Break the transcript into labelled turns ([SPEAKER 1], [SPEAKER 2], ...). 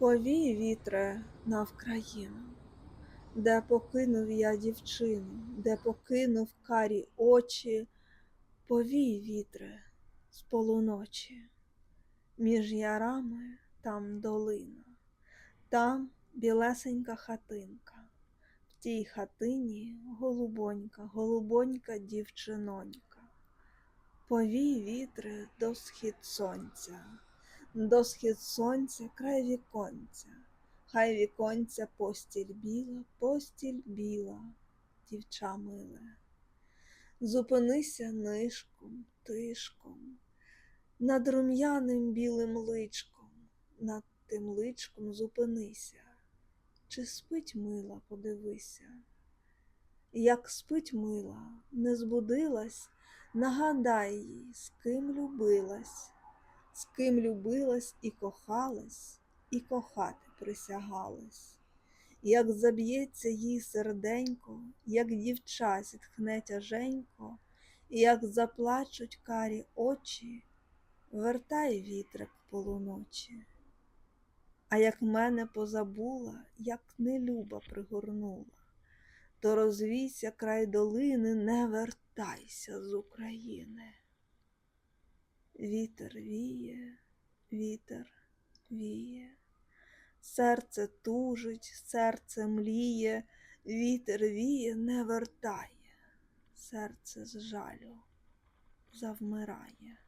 [SPEAKER 1] Повій, вітре, на Вкраїну, де покинув я дівчину, де покинув карі очі, повій, вітре, з полуночі, між ярами там долина, там білесенька хатинка, в тій хатині голубонька, голубонька дівчинонька. Повій, вітре, до схід сонця, до схід сонця край віконця, хай віконця постіль біла, постіль біла, дівча миле. Зупинися нишком, тишком, над рум'яним білим личком, над тим личком зупинися, чи спить мила, подивися. Як спить мила, не збудилась, нагадай їй, з ким любилась, з ким любилась і кохалась, і кохати присягалась. Як заб'ється їй серденько, як дівча зітхне тяженько, як заплачуть карі очі, вертай вітрик полуночі. А як мене позабула, як нелюба пригорнула, то розвійся край долини, не вертайся з України. Вітер віє, вітер віє, серце тужить, серце мліє, вітер віє, не вертає, серце з жалю завмирає.